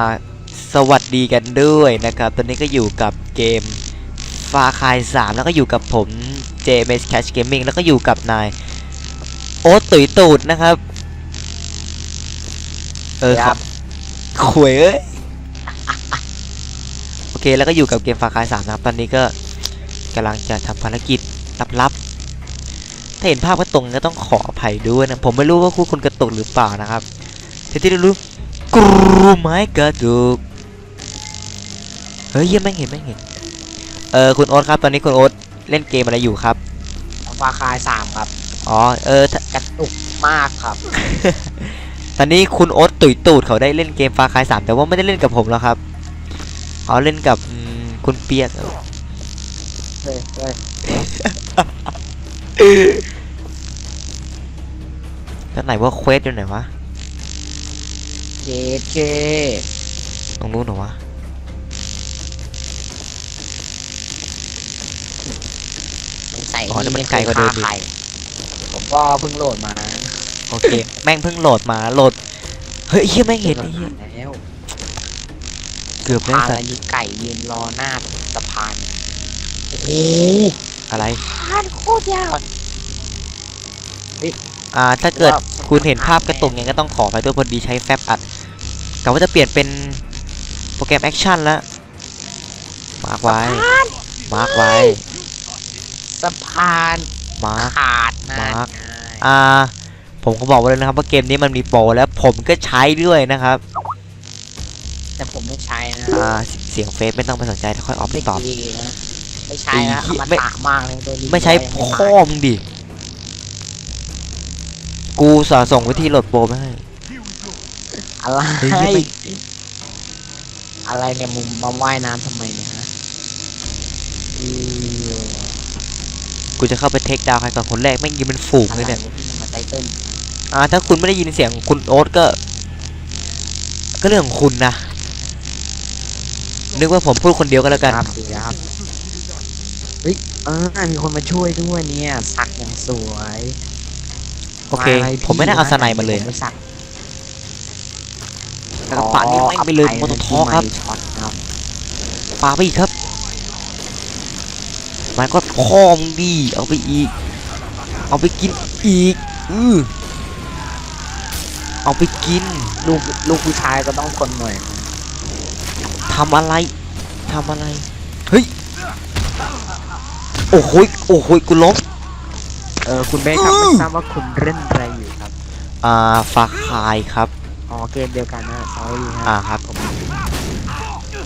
อ่าสวัสดีกันด้วยนะครับ ตอนนี้ก็อยู่กับเกมฟาคาย3แล้วก็อยู่กับผม JMS Cash Gaming แล้วก็อยู่กับนาย โอ๊ตตุ๋ยตูดนะครับ เออครับขวยเอ้ย โอเคแล้วก็อยู่กับเกมฟาคาย3นะครับ ตอนนี้ก็กำลังจะทำภารกิจลับๆ ถ้าเห็นภาพกระตุกก็ต้องขออภัยด้วยนะ ผมไม่รู้ว่าคู่คุณกระตุกหรือเปล่านะครับแต่ที่รู้ กรูไม้กระดูกเฮ้ยยังไม่เห็นไม่เห็น เออคุณโอ๊ตครับ ตอนนี้คุณโอ๊ตเล่นเกมอะไรอยู่ครับฟาคายสามครับ อ๋อ เออกระตุกมากครับ ตอนนี้คุณโอ๊ตตุ๋ยตูดเขาได้เล่นเกมฟาคายสามแต่ว่าไม่ได้เล่นกับผมแล้วครับเขาเล่นกับคุณเปียกเฮ้ยเฮ้ยแล้วไหนว่าเควสอยู่ไหนวะ เคเคตรงนู้นเหรอวะใส่อ๋อนี่มันไกลกว่าเดิมอีกไข่ผมก็เพิ่งโหลดมาโอเค แม่งเพิ่งโหลดมาโหลด เฮ้ยเฮียแม่งเห็นไอ้เฮียแล้วเกือบได้พาสัอะไรตว์มีไก่ยืนรอหน้าสะพานโอ้โหอะไร สะพานโคตรยาว อ่า ถ้าเกิดว่า คุณเห็นภาพกระตุกยังก็ต้องขอไปด้วยพอดีใช้แฟบอัดกะว่าจะเปลี่ยนเป็นโปรแกรมแอคชั่นแล้วมาร์กไว้ มาร์กไว้ สะพานมาร์กขาดนะมาร์คอ่า ผมก็บอกไว้เลยนะครับว่าเกมนี้มันมีโปรแล้วผมก็ใช้ด้วยนะครับ แต่ผมไม่ใช้นะอ่า เสียงเฟซไม่ต้องไปสนใจถ้าค่อยออฟไปตอบดีนะไม่ใช้นะไอ้เหี้ยมันไม่ตามากเลยตัวนี้ไม่ใช้ยังพ่อมึงดิ กูสาส่งวิธีโหลดโปรไปให้อะไร เฮ้ยไม่อะไรเนี่ยมุมมาว่ายน้ำทำไมเนี่ยฮะอือกูจะเข้าไปเทคดาวน์ใครก่อนคนแรกแม่งยิงเป็นฝูงอะเลไรยเนี่ย เนี่ยที่มาไตเติ้ลอ่าถ้าคุณไม่ได้ยินเสียงคุณโอ๊ตก็ ก็เรื่องของคุณนะนึกว่าผมพูดคนเดียวก็แล้วกัน ครับดีครับเฮ้ยเออมีคนมาช่วยด้วยเนี่ยสักอย่างสวย โอเคาะรผมไม่ได้เอาสไนมาเลย ผไม่สักแต่ก็ป่านนี้แม่งไปเลยมอเตอร์ทอร์ครับไม่ช็อตครับปาไปอีกครับ มันก็พอมงดีเอาไปอีก เอาไปกินอีก อือเอาไปกิน ลูกลูกผู้ชายก็ต้องคนหน่อยทำอะไร ทำอะไร เฮ้ย โอ้โหยโอ้โหยกูล้ม เออคุณเบสครับอื้ไม่อทราบว่าคุณเล่นอะไรอยู่ครับ อ่าฟาคายครับ อ๋อเกมเดียวกันนะ sorry ฮะอ่าครับ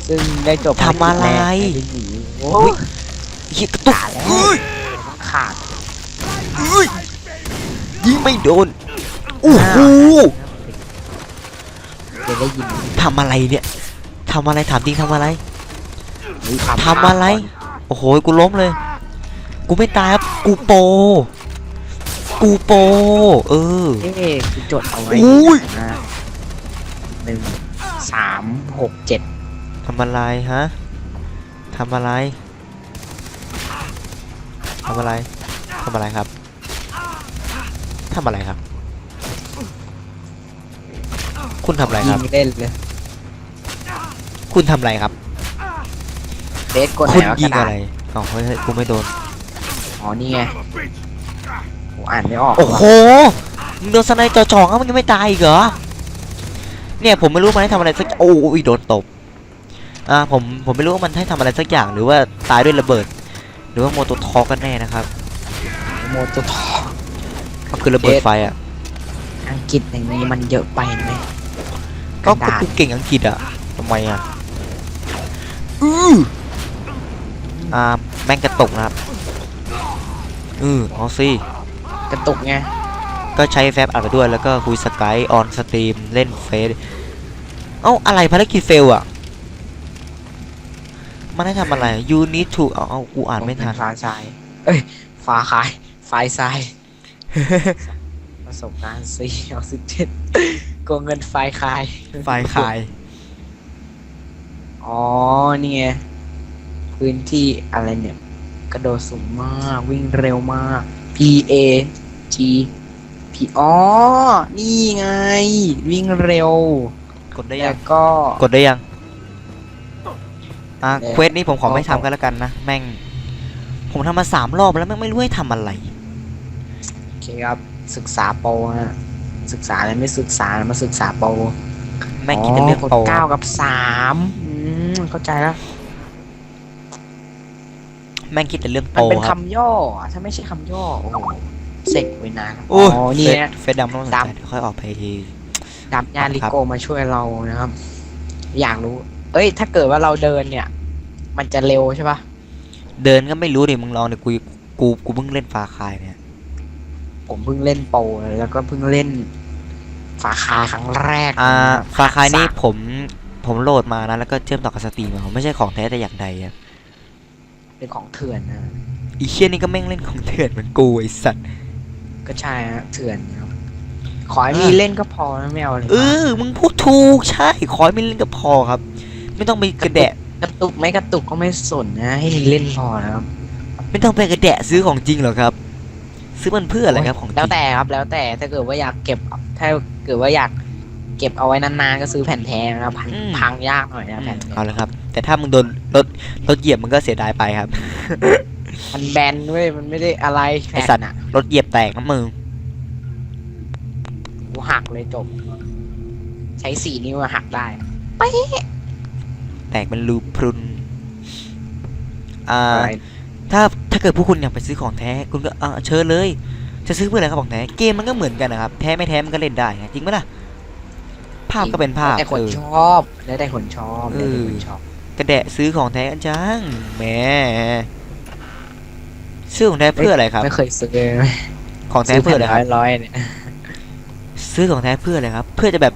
ซึ่งได้จบทำอะไรภารกิจแกในหนีโอ้โอ้ยยเหี้ยกระตุกขาดแล้วเอ้ยต้องขาดเอ้ยยิงไม่โดนโอ้โหเดี๋ยวได้ยินทำอะไรเนี่ยทำอะไรถามจริงทำอะไรหรือทำอะไร โอ้โห กูล้มเลย กูไม่ตายครับ กูโป กูโป เออ เอ๊ะคือจดเอาไว้อุ้ย นะหนึ่งสามหกเจ็ดทำอะไรฮะทำอะไรทำอะไรทำอะไรครับทำอะไรครับ คุณทำอะไรคยิรับ งเล่นเลยคุณทำอะไรครับ เบสกดไหนคุณวะยิงกระดาอะไรษอ๋อเฮ้ยเฮ้ยกูไม่โดน อ๋อนี่ไงโห อ่านไม่ออก โอ้โหมึงโดนสไนจ่อจ่องอะมึงยังไม่ตายอีกเหรอ เนี่ยผมไม่รู้มันให้ทำอะไรสัก โอ้ยโดนตบ อ่าผมผมไม่รู้ว่ามันให้ทำอะไรสักอย่างหรือว่าตายด้วยระเบิด หรือว่าโมโตทอกันแน่นะครับโมโตทอก็คือระเบิดไฟอะ อังกฤษอย่างนี้มันเยอะไปไหมก็กระดาษกูเก่งอังกฤษอะทำไมอะอืออ่าแม่งกระตกนะครับอือเอาสิ กระตุกไง ก็ใช้แฟบอัดไปด้วยแล้วก็คุยสกายออนสตรีมเล่นเฟซเอ้าอะไรภารกิจเฟลอะ มันให้ทำอะไร you need to เอาเอากูอ่านไม่ทันฟ้าทราย เอ้ยฟ้าคายไฟทราย ประสบการณ์สี่ออกซิเจนโกงเงินไฟคาย ไฟขาย อ๋อ นี่ไง พื้นที่อะไรเนี่ย กระโดดสูงมาก วิ่งเร็วมาก P A G P อ๋อ นี่ไง วิ่งเร็ว กดได้ยัแล้ง วก็ กดได้ยัง อ่าเดี๋ยวเควสนี้ผมขอไม่ขอทำกันแล้วกันนะ แม่ง ผมทำมาสามรอบแล้วแม่งไม่รู้ให้ทำอะไร โอเคครับ ศึกษาโปรนะศึกษาอะไรไม่ศึกษามาศึกษาโปรแม่งคิดแต่เรื่องกดโปร เก้ากับสามอืมเข้าใจแล้ว แม่งคิดแต่เรื่องโปมันรเป็นครับคำย่ออะถ้าไม่ใช่คำย่อโอ้โหเซ็กไว้นานโอ้อ๋อนี่เฟซนะ เฟซดำต้องสนใจดำ เดี๋ยวค่อยออกไปดับยาลิโกมาช่วยเรานะครับ อยากรู้ เอ้ย ถ้าเกิดว่าเราเดินเนี่ย มันจะเร็วใช่ปะเดินก็ไม่รู้ดิมึงลองดิกูกูกูเพิ่งเล่นฟาคายเนี่ยผมเพิ่งเล่นโปรเลยแล้วก็เพิ่งเล่นฝาคาครั้งแรกอ่านะฟาคายนี่ผมผมโหลดมานะแล้วก็เชื่อมต่อกับสตรีมมาไม่ใช่ของแท้แต่อย่างใดอะ เป็นของเถื่อนนะอีเชี่ยนี่ก็แม่งเล่นของเถื่อนเหมือนกูไอสัตว์ ก็ใช่ฮะเถื่อนนะครับขอให้มีเล่นก็พอนะไม่เอาเลยเออ มึงพูดถูกใช่ ขอให้ไม่เล่นก็พอครับ ไม่ต้องไปกระแดะกระตุกไม่กระตุกก็ไม่สนนะ ให้มีเล่นพอนะครับ ไม่ต้องไปกระแดะซื้อของจริงหรอกครับ ซื้อมันเพื่ออะไรครับของจริงแล้วแต่ครับ แล้วแต่ถ้าเกิดว่าอยากเก็บถ้าเกิดว่าอยาก เก็บเอาไว้นานๆก็ซื้อแผ่นแท้นะครับพังพังยากหน่อยนะอืแผ่มนแท้เอาละครับ แต่ถ้ามึงโดนรถรถเหยียบมันก็เสียดายไปครับ มันแบนด้วยมันไม่ได้อะไรไอแผ่นสัตว์อะรถเหยียบแตกนะมึงกูหักเลยจบ ใช้สี่นิ้วอะหักได้แตกเป็นรูพรุนอ่า อะไรถ้าถ้าเกิดผู้คุณอยากไปซื้อของแท้คุณก็อ่าเชิญเลย จะซื้อเพื่ออะไรครับของแท้เกมมันก็เหมือนกันนะครับแท้ไม่แท้มันก็เล่นได้ไงจริงไหมล่ะ ภาพก็เป็นภาพแล้วแต่คนเออชอบ แล้วแต่คนชอบเอแล้วอแต่คนชอบ กระแดะซื้อของแท้กันจังแหมซื้อของแท้เพื่ออะไรครับ ไม่เคยซื้อของแท้เพื่ออะไรคร้รัอบยร้อยๆเนี่ยซื้อของแท้เพื่ออะไรครับ เพื่อจะแบบ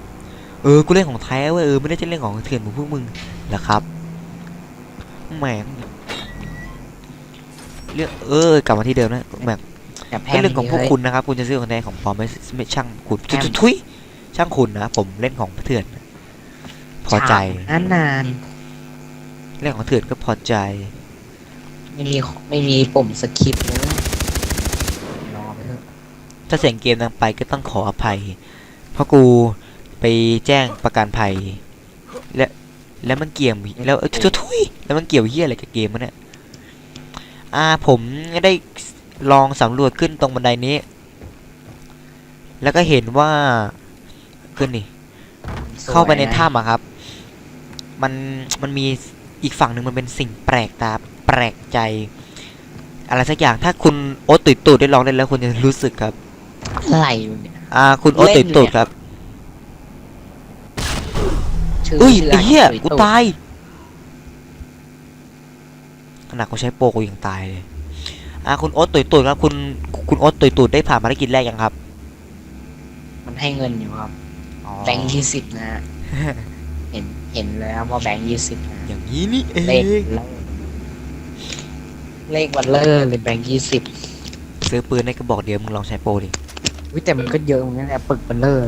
เออกูเล่นของแท้เว้ยเออไม่ได้จะเล่นของเถื่อนเหมือนพวกมึงเหรอครับแหมเรื่องเออกลับมาที่เดิมนะแบบแบบแพเป็นเรื่องของพวกดีลยคุณนะครับ คุณจะซื้อของแท้ของปลอมไม่ไม่ช่างคุณแอมทุย ช่างคุณนะผมเล่นของเถื่อน พอใจนานนานเล่นของเถื่อนก็พอใจๆไม่มีไม่มีปุ่มสคิปเลยรอไปเถอะถ้าเสียงเกมดังไปก็ต้องขออภัย เพราะกูไปแจ้งประกันภัย และแล้วมันเกี่ยวแล้วเออทุทุยแล้วมันเกี่ยวเฮียอะไรกับเกมวะเนี่ยอ่าผมได้ลองสำรวจขึ้นตรงบันไดนี้ แล้วก็เห็นว่า ขึ้นนี่สวยเข้าไปในะถ้ำอะครับ มันมันมีอีกฝั่งหนึ่งมันเป็นสิ่งแปลกตาแปลกใจ อะไรสักอย่างถ้าคุณโอ๊ตตุยตูดได้ลองเล่นแล้วคุณจะรู้สึกครับอะไรอยู่เนี่ยอ่า คุณโอ๊ตเล่ตุนยตูดเนี่ยครับชื่อเอ้ยชื่ไอ้เหี้ยตุกูตุตายขนาดกูใช้โปรกูยังตายเลยอ่าคุณโอ๊ตตุยตูดครับ คุณคุณโอ๊ตตุยตูดได้ผ่านภารกิจแรกยังครับ มันให้เงินอยู่ครับ แบงค์ยี่สิบนะฮะเห็นเห็นแล้วว่าแบงค์ยี่สิบนะอย่างนี้นี่เอเลขงเลขเลขวันเลอร์เลยแบงค์ยี่สิบซื้อปืนในกระบอกเดียวมึงลองใช้โปรดิวิแต่มันก็เยอะเหมือนกันแหละปึกวันเลอร์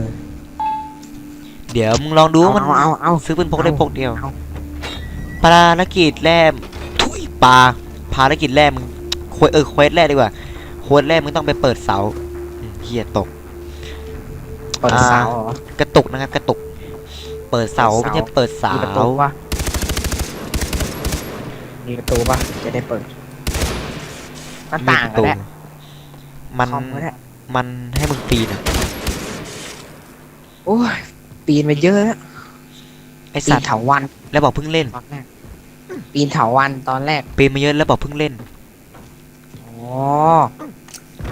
เดี๋ยวมึงลองดูว่ามันเอาเอาเอาซื้อปืนพกได้พกเดียวเอาภารกิจแรกทุยปลาภารกิจแรกมึงเควเออเควสแรกดีกว่าเควสแรกมึงต้องไปเปิดเสาอืมเฮียตก เปิดอ่าเสาเหรอกระตุกนะครับกระตุกเปิดเสาเปิดเสาไม่ใช่เปิดเสามีประตูปะมีประตูปะจะได้เปิดหน้าต่างมีปก็ระตูได้มันคอมก็ได้มันให้มึงปีนอะโอ้ยปีนไปเยอะแล้วไอปีสันตว์เถาวันแล้วบอกเพิ่งเล่นตอนแรกปีนเถาวันตอนแรกปีนมาเยอะแล้วบอกเพิ่งเล่นโอ้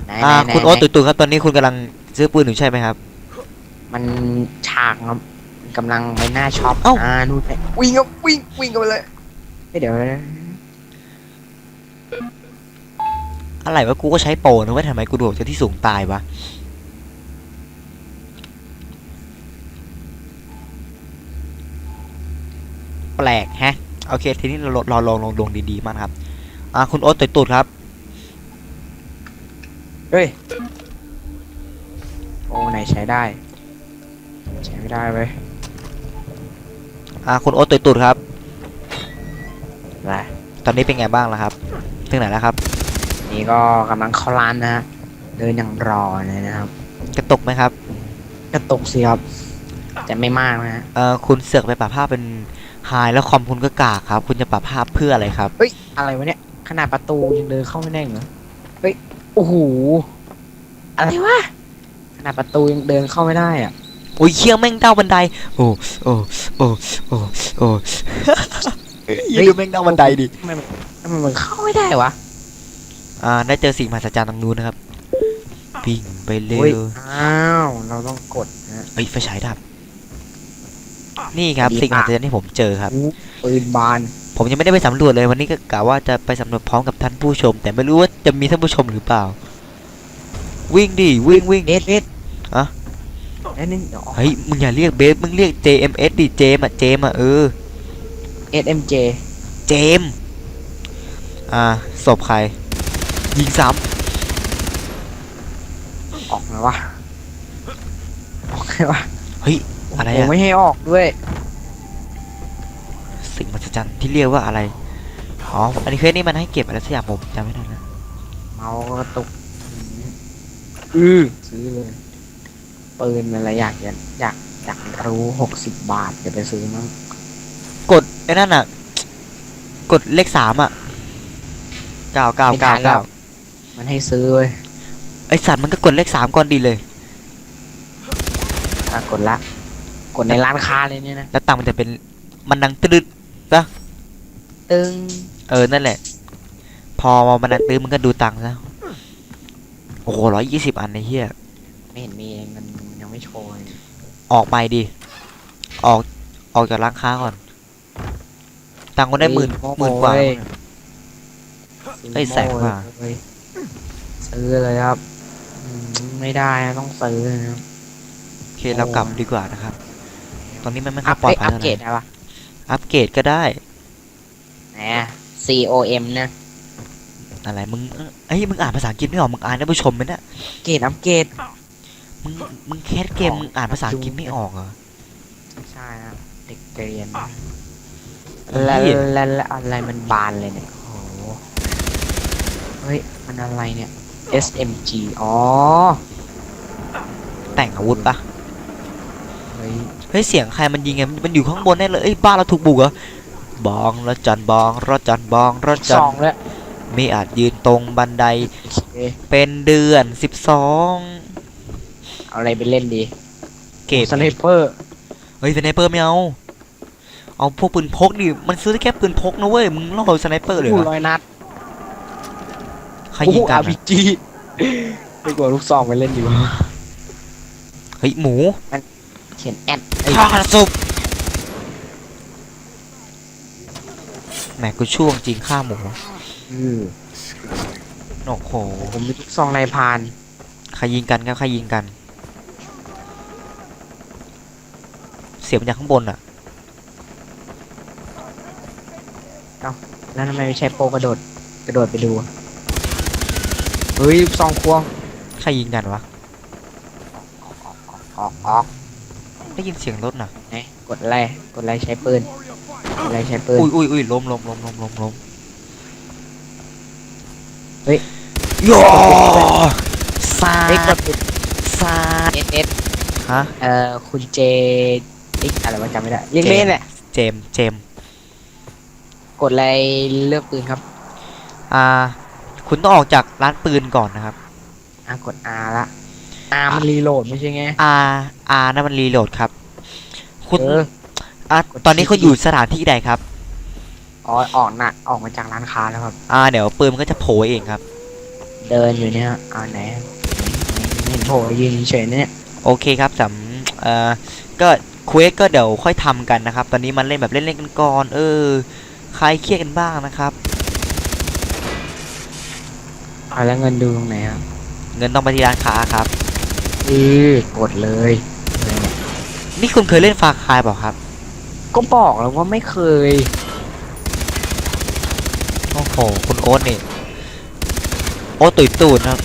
ไหนอ่าไหนคุณไหนโอ๊ตตุยตุยครับตอนนี้คุณกำลังซื้อปืนอยู่ใช่ไหมครับ มันฉากครับกำลังไปหน้าช็อปเอ้า อ่านู่นไปวิ่งครับวิ่งวิ่งกันไปเลยเฮ้ยเดี๋ยวนะอะไรวะกูก็ใช้โปรนะเว่าทำไมกูโดดจากที่สูงตายวะแปลกแฮะโอเคทีนี้เราเราลองลองลงดีๆมากนะครับอ่าคุณโอ๊ตตุยตุยครับ เฮ้ยโอ้ไหนใช้ได้ ใช้ไม่ได้เว้ยอ่าคุณโอ๊ตตุยตุยครับอะไรตอนนี้เป็นไงบ้างล่ะครับ ถึงไหนแล้วครับ นี่ก็กำลังเข้าร้านนะฮะเดินอย่างรอเลยนะครับ กระตกไหมครับ กระตุกสิครับแต่ไม่มากนะฮะ เอ่อคุณเสือกไปปรับภาพเป็นไฮแล้วคอมคุณก็กากครับ คุณจะปรับภาพเพื่ออะไรครับ เฮ้ย อะไรวะเนี่ย ขนาดประตูยังเดินเข้าไม่ได้เหรอ เฮ้ย โอ้โห อะไรวะ ขนาดประตูยังเดินเข้าไม่ได้อะ โอ้ยเชี่ยแม่งเด้าบันได โอ้โอ้โอ้โอ้โอ้เฮ้ยดูแม่งเด้าบันไดดิ ทำไมมันทำไมมันเข้าไม่ได้วะอ่าได้เจอสิ่งมหัศจรรย์ตรงนู้นนะครับวิ่งไปเร็เฮ้ยวอ้าว เราต้องกดนะ เอ้ยไฟฉายดับ นี่ครับดีสิ่งมหัมากศจรรย์ที่ผมเจอครับ อู้ปืนบานผมยังไม่ได้ไปสำรวจเลยวันนี้ก็กะว่าจะไปสำรวจพร้อมกับท่านผู้ชม แต่ไม่รู้ว่าจะมีท่านผู้ชมหรือเปล่า วิ่งดิวิ่งวิ่งเบสเบส อะเอ้ยนี่เดี๋ยวเฮ้ยมึงอย่าเรียกเบสมึงเรียก JMS ดิเจมอะเจมอะเออ SMJ เจมส์อ่าศพใคร ยิงซ้ออกไงวะออกไงวะำเฮ้ย อะไรผมอะไม่ให้ออกด้วย สิ่งมหัศจรรย์ที่เรียกว่าอะไร อ๋อ อันนี้เคสนี่มันให้เก็บอะไรสักอย่างผมจำไม่ได้นะ เมาส์กระตุกอือซื้อเลย ปืนอะไรอยากจะอยากอยากรู้หกสิบบาทจะไปซื้อมั้งกดไอ้นั่นอะ กดเลขสามอะเก้าเก้าเก้าเก้ามันให้ซื้อเว้ยไอสัตว์มันก็กดเลขสามก่อนดีเลยอะกดละ กดในร้านค้าเลยเนี่ยนะแล้วตังค์มันจะเป็นมันดังตรึดตึงเออนั่นแหละ พอมันดังตื้อมันก็ดูตังค์ซะโอ้โหร้อยยี่สิบอันในเฮียไม่เห็นมีเงินมันยัง ไม่โชว์เลยออกไปดิ ออก ออกจากร้านค้าก่อน ตังค์ก็ได้หมื่นหมื่นกว่า เอ้ยแสนกว่าเว้ยซื้อเลยครับอืมไม่ได้นะต้องซื้อนะโอเคเรากลับดีกว่านะครับ ตอนนี้มันไม่ค่อัอยพปลอดเอ้ยภัยอัพเท่าไหเกรร่ดได้ปะอัปเกรดก็ได้ แหม COM นะอะไรมึงเอ้ยมึงอ่านภาษาอังกฤษไม่ออกมึงอ่านได้ผู้ชมไหมเนี่ยเกรดอัพเกรด มึงมึงแคสเกมมึงอ่านภาษาอังกฤษไม่ออกเหรอใช่ครับเด็กเรียนเฮ้ยแล้วแล้วแล้วอะไรมันบานเลยเนี่ยโอ้โหเฮ้ยมันอะไรเนี่ย SMG อ๋อ แต่งอาวุธปะเฮ้ยเฮ้ยเสียงใครมันยิงไงมันอยู่ข้างบนแน่เลยเอ้ยบ้านเราถูกบุกเหรอบองระจันบองระจันบองระจัสนองแล้วไม่อาจยืนตรงบันไดโอเคเป็นเดือนสิบสอง เอาอะไรไปเล่นดีเกตสไนเปอร์เฮ้ยสไนเปอร์ไม่เอา เอาพวกปืนพกดิ มันซื้อได้แค่ปืนพกนะเว้ย มึงล่อสไนเปอร์เลยเหรผู้อร้อยนัดใครยิงกันอาอะพีจีไม่กลัวลูกซองไปเล่นดีกว่าเฮ้ยหมูเขียนแอดเอ้ยฆ่าศพแหมกูช่วงจริงฆ่าหมูอือโอ้โหผมมีลูกซองนายพราน ใครยิงกันครับใครยิงกัน เสียงมาจากข้างบนอะ แล้วทำไมไม่ใช่โปรกระโดดกระโดดไปดูอะเฮ้ยลูกซองควงใครยิงกันวะ ออกออกได้ยินเสียงรถน่ะ ไหนกดอะไรกดอะไรใช้ปืนกดอะไรใช้ปืน อุ้ยอุ้ยอุ้ยล้มล้มล้มล้มล้มล้มเฮ้ย โยซาเอ้ยกดดปิดซาดเอสเอสฮะ เอ่อคุณเจ เอ๊ะอะไรวะจำไม่ได้เรียกเล่นแหละเจมส์เจมส์กดอะไรเลือกปืนครับอ่า คุณต้องออกจากร้านปืนก่อนนะครับ อะกด R ละ R มันรีโหลดไม่ใช่ไง R R นั่นมันรีโหลดครับ คุณเออ อะกดตอนนี้ชิปคุณอยู่สถานที่ใดครับ อ๋อออกน่ะออกมาจากร้านค้าแล้วครับ อ่า เดี๋ยวปืนมันก็จะโผล่เองครับ เดินอยู่เนี่ยเอาไหนไม่เห็นโผล่ยืนเฉยๆเนี่ย โอเคครับสำเอ่อก็ เควสก็เดี๋ยวค่อยทำกันนะครับ ตอนนี้มันเล่นแบบเล่นๆกันก่อน เออใครเครียดกันบ้างนะครับอาแล้วเงินดูตรงไหนอะเงินต้องไปที่ร้านค้าครับอือกดเลย นี่คุณเคยเล่นฟาคายเปล่าครับ ก็บอกแล้วว่าไม่เคย โอ้โห คุณโอ๊ตนี่ โอ๊ตตุยตูดนะครับ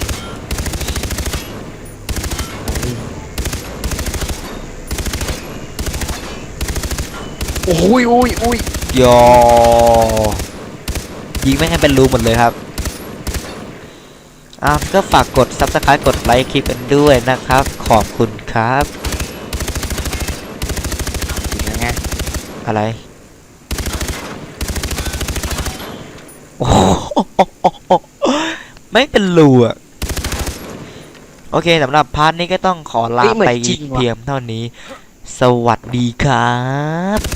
อ้ยอุ้ยอุ้ยยอยิงไม่ให้เป็นรูหมดเลยครับอะก็ฝากกด subscribe กดไลค์คลิปกันด้วยนะครับ ขอบคุณครับอะไร โอ้โหไม่เป็นรูอะโอเคสำหรับพาร์ทนี้ก็ต้องขอลาเฮ้ยเหมือนไปจริงว่ะเพียงเท่านี้ สวัสดีครับ